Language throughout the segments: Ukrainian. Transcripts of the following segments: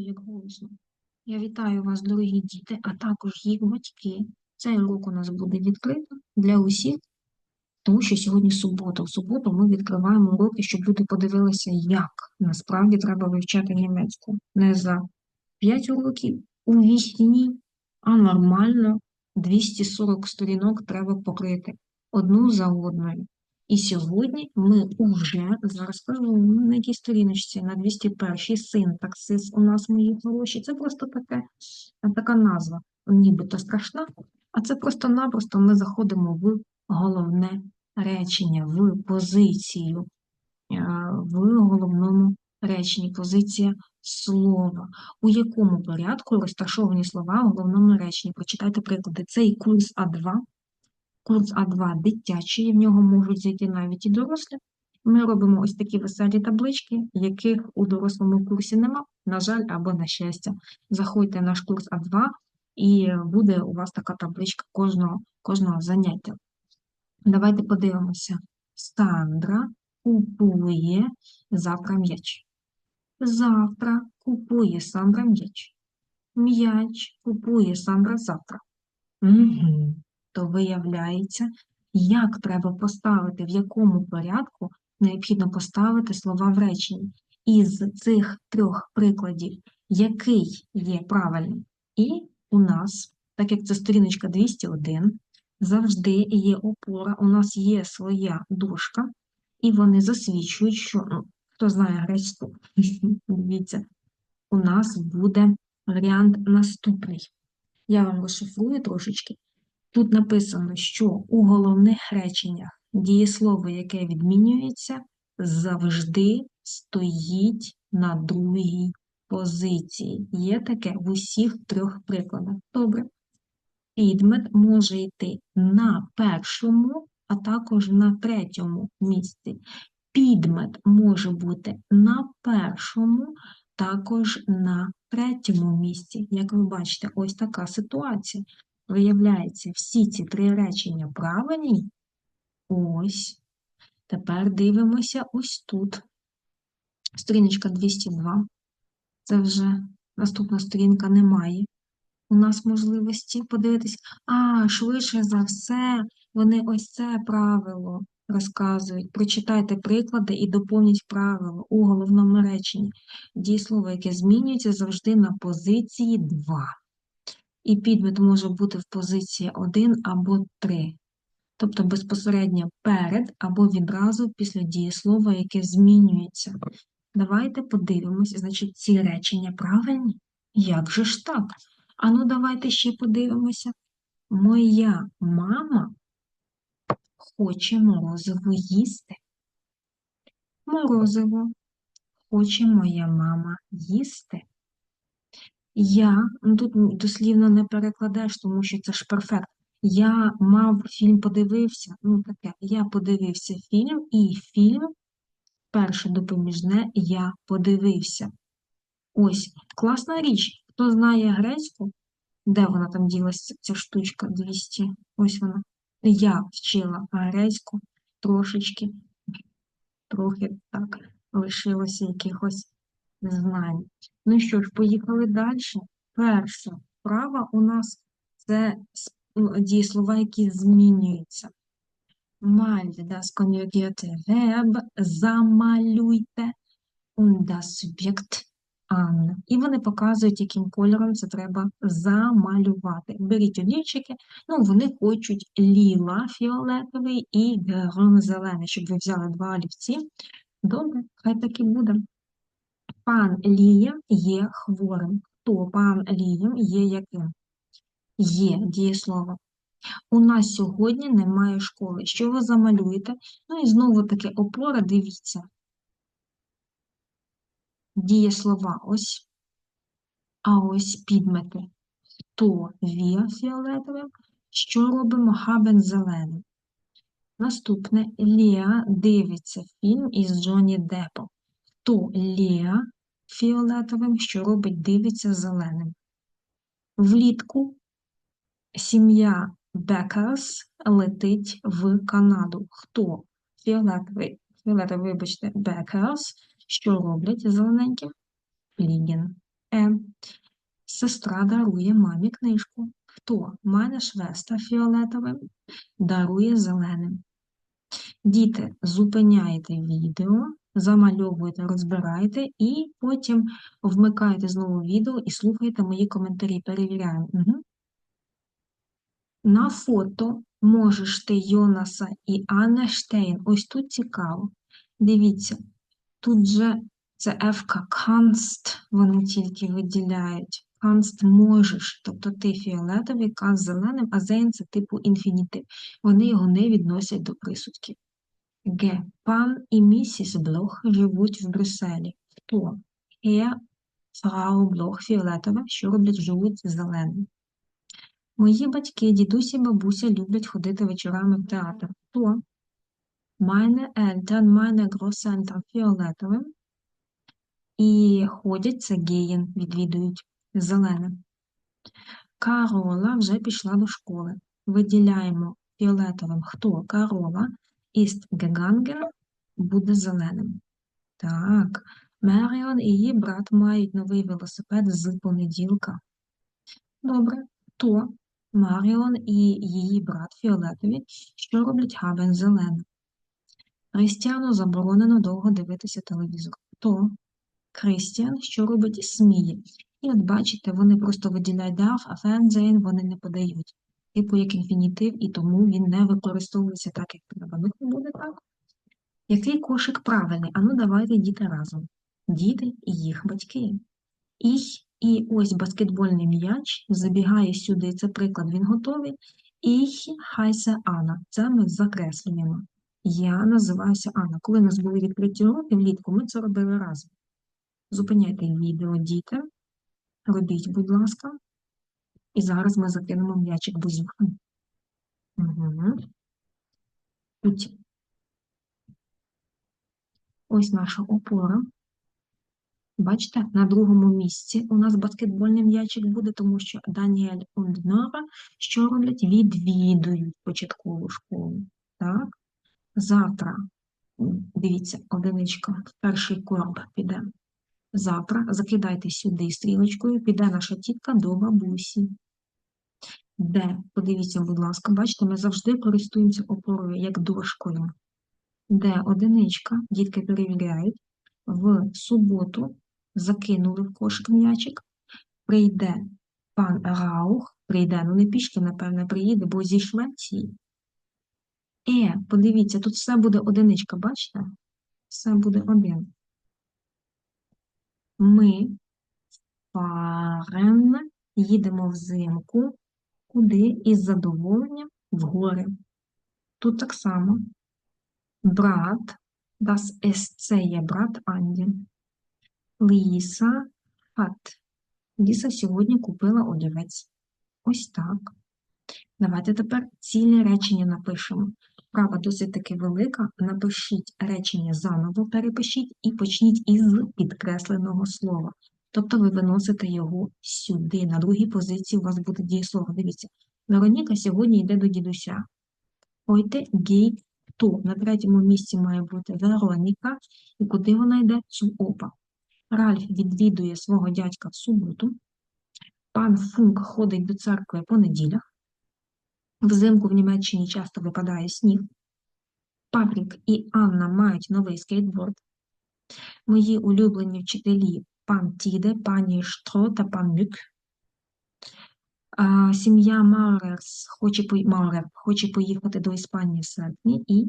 як голосно. Я вітаю вас, дорогі діти, а також їх батьки. Цей урок у нас буде відкрито для усіх, тому що сьогодні субота. В суботу ми відкриваємо уроки, щоб люди подивилися, як насправді треба вивчати німецьку. Не за 5 уроків у вісні, а нормально 240 сторінок треба покрити одну за одною. І сьогодні ми вже, зараз скажу, на якій сторіночці, на 201-й синтаксис у нас мої хороші. Це просто таке, така назва, нібито страшна, а це просто-напросто ми заходимо в головне речення, в позицію, в головному реченні, позиція слова. У якому порядку розташовані слова в головному реченні? Прочитайте приклади. Цей курс А2 курс А2 дитячий, в нього можуть зайти навіть і дорослі. Ми робимо ось такі веселі таблички, яких у дорослому курсі нема, на жаль, або на щастя. Заходьте в наш курс А2, і буде у вас така табличка кожного, кожного заняття. Давайте подивимося. Сандра купує завтра м'яч. Завтра купує Сандра м'яч. М'яч купує Сандра завтра. Угу то виявляється, як треба поставити, в якому порядку необхідно поставити слова в реченні. Із цих трьох прикладів, який є правильним. І у нас, так як це сторіночка 201, завжди є опора, у нас є своя дошка, і вони засвідчують, що, ну, хто знає грецьку, дивіться, у нас буде варіант наступний. Я вам розшифрую трошечки. Тут написано, що у головних реченнях дієслово, яке відмінюється, завжди стоїть на другій позиції. Є таке в усіх трьох прикладах. Добре. Підмет може йти на першому, а також на третьому місці. Підмет може бути на першому, також на третьому місці. Як ви бачите, ось така ситуація. Виявляється, всі ці три речення правильні. Ось. Тепер дивимося ось тут. Сторіночка 202. Це вже наступна сторінка немає. У нас можливості подивитись, а, швидше за все, вони ось це правило розказують. Прочитайте приклади і доповніть правило у головному реченні. Дієслово, яке змінюється завжди на позиції 2 і підмет може бути в позиції 1 або 3, тобто безпосередньо перед або відразу після дієслова, яке змінюється. Давайте подивимось, значить, ці речення правильні? Як же ж так? Ану, давайте ще подивимося. Моя мама хоче морозиво їсти. Морозиво хоче моя мама їсти. Я, ну тут дослівно не перекладаєш, тому що це ж перфект. Я мав фільм, подивився, ну таке, я подивився фільм, і фільм, перше допоміжне, я подивився. Ось, класна річ. Хто знає грецьку, де вона там ділася, ця штучка 200, ось вона. Я вчила грецьку трошечки, трохи так, лишилося якихось знань. Ну що ж, поїхали далі. Перша вправа у нас це ну, дієслова, які змінюються. Мальте das konjugierte Verb замалюйте und das Subjekt an. І вони показують, яким кольором це треба замалювати. Беріть олівчики, ну вони хочуть ліла фіолетовий і грон зелений, щоб ви взяли два олівці. Добре, хай так і буде. Пан Лієм є хворим. Хто пан Лієм є яким? Є дієслово. У нас сьогодні немає школи. Що ви замалюєте? Ну і знову таки опора, дивіться. Дієслова ось. А ось підмети. Хто віа фіолетовим? Що робимо хабен зеленим? Наступне Ліа дивиться фільм із Джонні Деппом. Хто Ліа фіолетовим, що робить дивиться зеленим. Влітку сім'я Бекерс летить в Канаду. Хто фіолетовий, фіолетовий, вибачте, Бекерс, що роблять зелененьким? Фліген. Е. Сестра дарує мамі книжку. Хто? Мене швеста фіолетовим дарує зеленим. Діти, зупиняєте відео, замальовуєте, розбираєте і потім вмикаєте знову відео і слухаєте мої коментарі. Перевіряємо. Угу. На фото можеш ти Йонаса і Анна Штейн. Ось тут цікаво. Дивіться, тут же це ефка канст, вони тільки виділяють. Канст можеш, тобто ти фіолетовий, канст зеленим, а зейн це типу інфінітив. Вони його не відносять до присудків. Г. Пан і місіс Блох живуть в Брюсселі. Хто? Е. Фрау Блох фіолетова, що роблять, живуть зеленим. Мої батьки, дідусь і бабуся люблять ходити вечорами в театр. Хто? Meine Eltern, meine Großeltern фіолетовим. І ходять це геєн, відвідують зеленим. Карола вже пішла до школи. Виділяємо фіолетовим хто? Карола. Ist gegangen буде зеленим. Так, Меріон і її брат мають новий велосипед з понеділка. Добре, то Маріон і її брат фіолетові, що роблять габен зеленим. Христіану заборонено довго дивитися телевізор. То Христіан, що робить сміє. І от бачите, вони просто виділяють дарф, а фензейн вони не подають. Типу як інфінітив, і тому він не використовується так, як треба. Ну, буде так. Який кошик правильний? Ану, давайте діти разом. Діти і їх батьки. Їх і ось баскетбольний м'яч забігає сюди. Це приклад, він готовий. Ich heiße Анна. Це ми закреслюємо. Я називаюся Анна. Коли у нас були відкриті уроки влітку, ми це робили разом. Зупиняйте відео, діти. Робіть, будь ласка. І зараз ми закинемо м'ячик бузюха. Угу. Ось наша опора. Бачите, на другому місці у нас баскетбольний м'ячик буде, тому що Даніель і що роблять? Відвідують початкову школу. Так? Завтра, дивіться, одиничка, перший короб піде. Завтра закидайте сюди стрілочкою, піде наша тітка до бабусі. Де, подивіться, будь ласка, бачите, ми завжди користуємося опорою як дошкою. Де одиничка, дітки перевіряють, в суботу закинули в кошик м'ячик, прийде пан Раух, прийде, ну не пішки, напевне, приїде, бо зі Швеції. Е, подивіться, тут все буде одиничка, бачите? Все буде один. Ми фарен їдемо взимку, куди із задоволенням в гори. Тут так само брат, das ist є брат Анді. Ліса хат. Ліса сьогодні купила олівець. Ось так. Давайте тепер ціле речення напишемо. Права досить таки велика. Напишіть речення заново, перепишіть і почніть із підкресленого слова. Тобто ви виносите його сюди. На другій позиції у вас буде дієслово. Дивіться, Вероніка сьогодні йде до дідуся. Ойте гейт то. На третьому місці має бути Вероніка. І куди вона йде? Опа. Ральф відвідує свого дядька в суботу. Пан Функ ходить до церкви по неділях. Взимку в Німеччині часто випадає сніг. Патрік і Анна мають новий скейтборд. Мої улюблені вчителі пан Тіде, пані Штро та пан Мюк. Сім'я Маурерс хоче, Маурер хоче поїхати до Іспанії в серпні і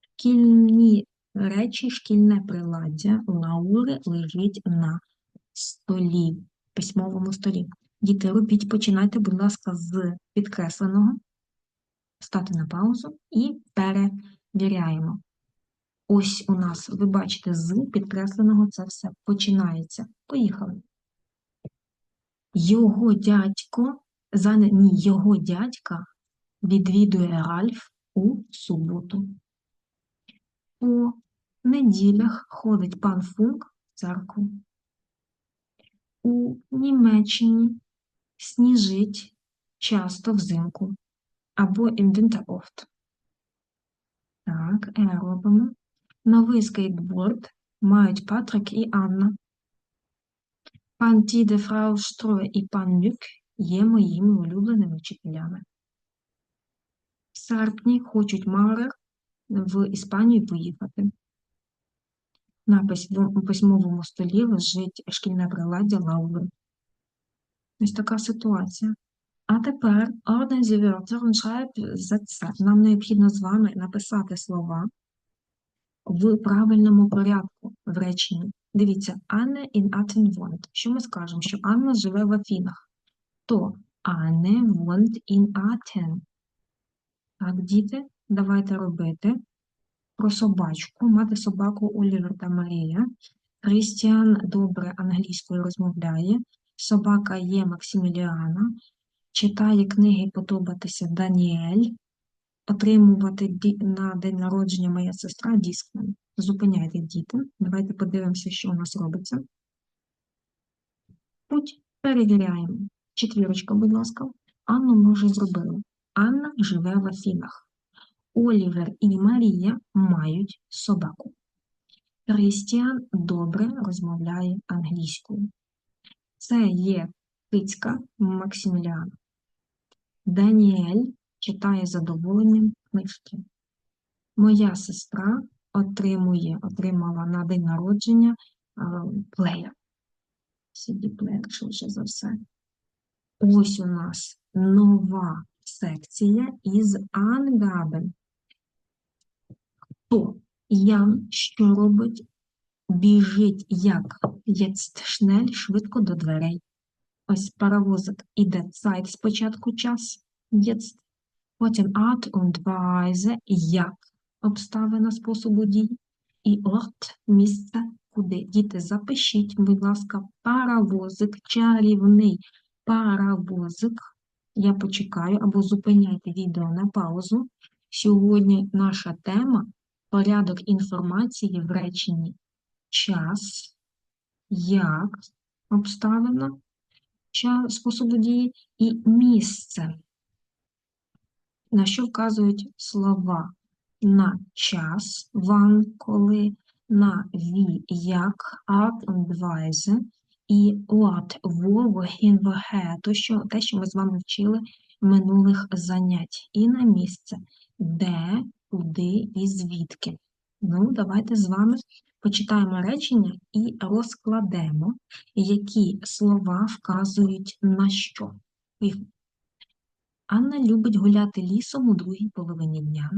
шкільні речі, шкільне приладдя Лаури лежить на столі, письмовому столі. Діти, робіть, починайте, будь ласка, з підкресленого, стати на паузу і перевіряємо. Ось у нас, ви бачите, з підкресленого це все починається. Поїхали. Його дядько, за ні, його дядька відвідує Ральф у суботу. По неділях ходить пан Функ в церкву. У Німеччині сніжить часто взимку або im Winter oft. Так, робимо. Новий скейтборд мають Патрик і Анна. Пан Тіде, фрау Штроє і пан Люк є моїми улюбленими вчителями. В серпні хочуть Мауrer в Іспанію поїхати. На письмовому столі лежить шкільне приладдя Лаури. Ось така ситуація. А тепер Sie Wörter und schreibt Sätze. Нам необхідно з вами написати слова в правильному порядку в реченні. Дивіться, Анне in Aten wohnt. Що ми скажемо? Що Анна живе в Афінах. То Анне wohnt in Aten. Так, діти, давайте робити. Про собачку. Мати собаку Олівер та Марія. Крістіан добре англійською розмовляє. Собака є Максиміліана. Читає книги подобатися Даніель. Отримувати на день народження моя сестра Діскмен. Зупиняйте діти. Давайте подивимося, що у нас робиться. Путь перевіряємо. Четвірочка, будь ласка. Анну ми вже зробили. Анна живе в Афінах. Олівер і Марія мають собаку. Крістіан добре розмовляє англійською. Це є кицька Максиміліана. Даніель читає задоволенням книжки. Моя сестра отримує, отримала на день народження плеєр. CD-плеєр, швидше за все. Ось у нас нова секція із Angaben. Хто? Ян, що робить? Біжить як schnell, швидко до дверей. Ось паровозик іде Zeit спочатку час, jetzt. Потім Art und Weise, як обставина способу дій. І Ort, місце, куди. Діти, запишіть, будь ласка, паровозик, чарівний паровозик. Я почекаю або зупиняйте відео на паузу. Сьогодні наша тема порядок інформації в реченні час, як обставина способу дії і місце. На що вказують слова? На час, ван, коли, на ві, як, art und і wo, wohin, woher, то, що, те, що ми з вами вчили минулих занять. І на місце, де, куди і звідки. Ну, давайте з вами почитаємо речення і розкладемо, які слова вказують на що. Анна любить гуляти лісом у другій половині дня.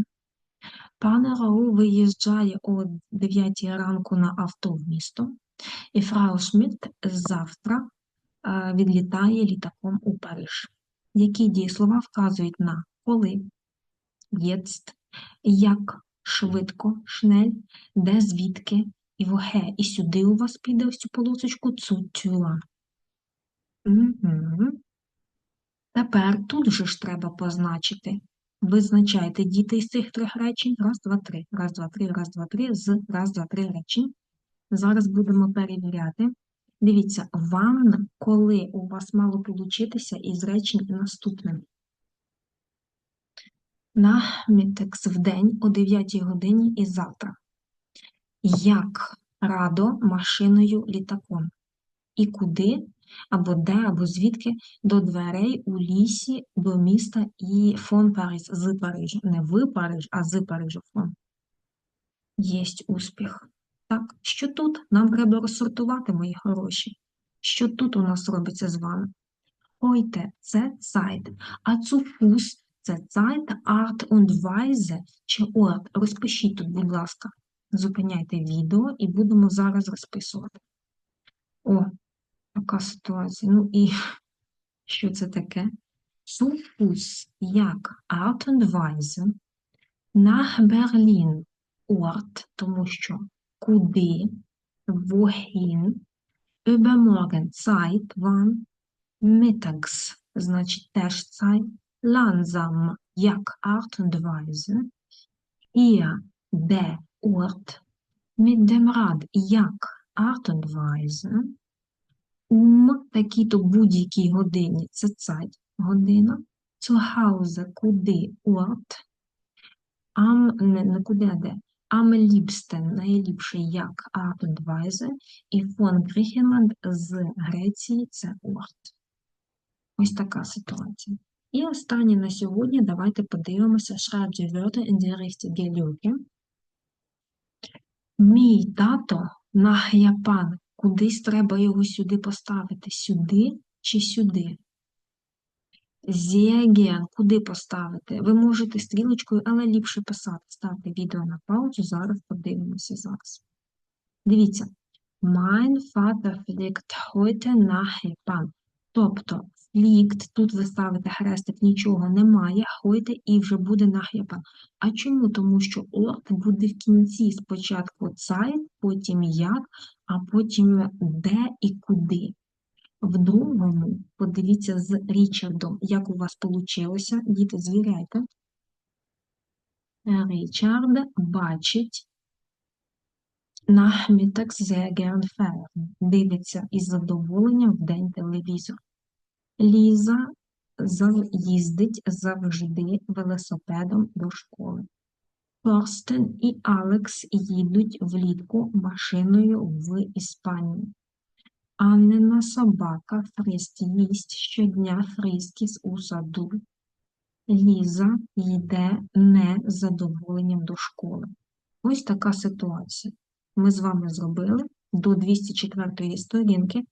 Пане Рау виїжджає о 9 ранку на авто в місто, і фрау Шмідт завтра е, відлітає літаком у Париж. Які дієслова вказують на коли, єцт, як, швидко, шнель, де, звідки, і воге. І сюди у вас піде ось цю полосочку цуцюа. Угу. Тепер тут же ж треба позначити. Визначайте діти із цих трьох речень. Раз, два, три. Раз, два, три, раз, два, три, з раз, два, три речень. Зараз будемо перевіряти. Дивіться, вам, коли у вас мало получитися із речень наступним. На мітекс в день о 9 годині і завтра. Як радо машиною літаком? І куди, або де, або звідки до дверей у лісі, до міста і фон Париж з Парижа. Не в Париж, а з Парижа фон. Єсть успіх. Так, що тут? Нам треба розсортувати, мої хороші. Що тут у нас робиться з вами? Heute це Zeit, а zu це Art und Weise чи Ort. Розпишіть тут, будь ласка. Зупиняйте відео і будемо зараз розписувати. О, така ситуація. Ну і що це таке? Zu як Art und Weise nach Berlin Ort, тому що куди, wohin, übermorgen Zeit, wann, mittags, значить теж Zeit, langsam, як Art und Weise, hier, де, Ort, mit dem Rad, як Art und Weise, um, такі-то будь-якій годині, це Zeit, година, zu Hause, куди, Ort, am, не, не куди, де, am liebsten, найліпше як Art und і von Griechenland з Греції це Ort. Ось така ситуація. І останнє на сьогодні давайте подивимося die Wörter in die richtige Lücke. Мій тато на Япан. Кудись треба його сюди поставити. Сюди чи сюди? Зіген. Куди поставити? Ви можете стрілочкою, але ліпше писати. Ставте відео на паузу, зараз подивимося зараз. Дивіться. Mein Vater fliegt heute nach Japan. Тобто, fliegt, тут ви ставите хрестик, нічого немає, heute і вже буде nach А чому? Тому що Ort буде в кінці. Спочатку Zeit, потім як, а потім де і куди. В другому, подивіться з Річардом, як у вас вийшло. Діти, звіряйте. Річард бачить sehr gern Дивиться із задоволенням в день телевізор. Ліза їздить завжди велосипедом до школи. Торстен і Алекс їдуть влітку машиною в Іспанію. Аннина собака Фріст їсть щодня фріскіс у саду. Ліза йде не з задоволенням до школи. Ось така ситуація. Ми з вами зробили до 204 сторінки,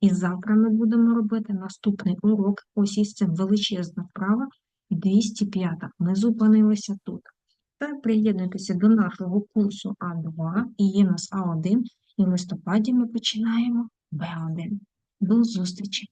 і завтра ми будемо робити наступний урок. Ось із цим величезна вправа 205. Ми зупинилися тут. Та приєднуйтеся до нашого курсу А2 і є нас А1, і в листопаді ми починаємо Б1. До зустрічі!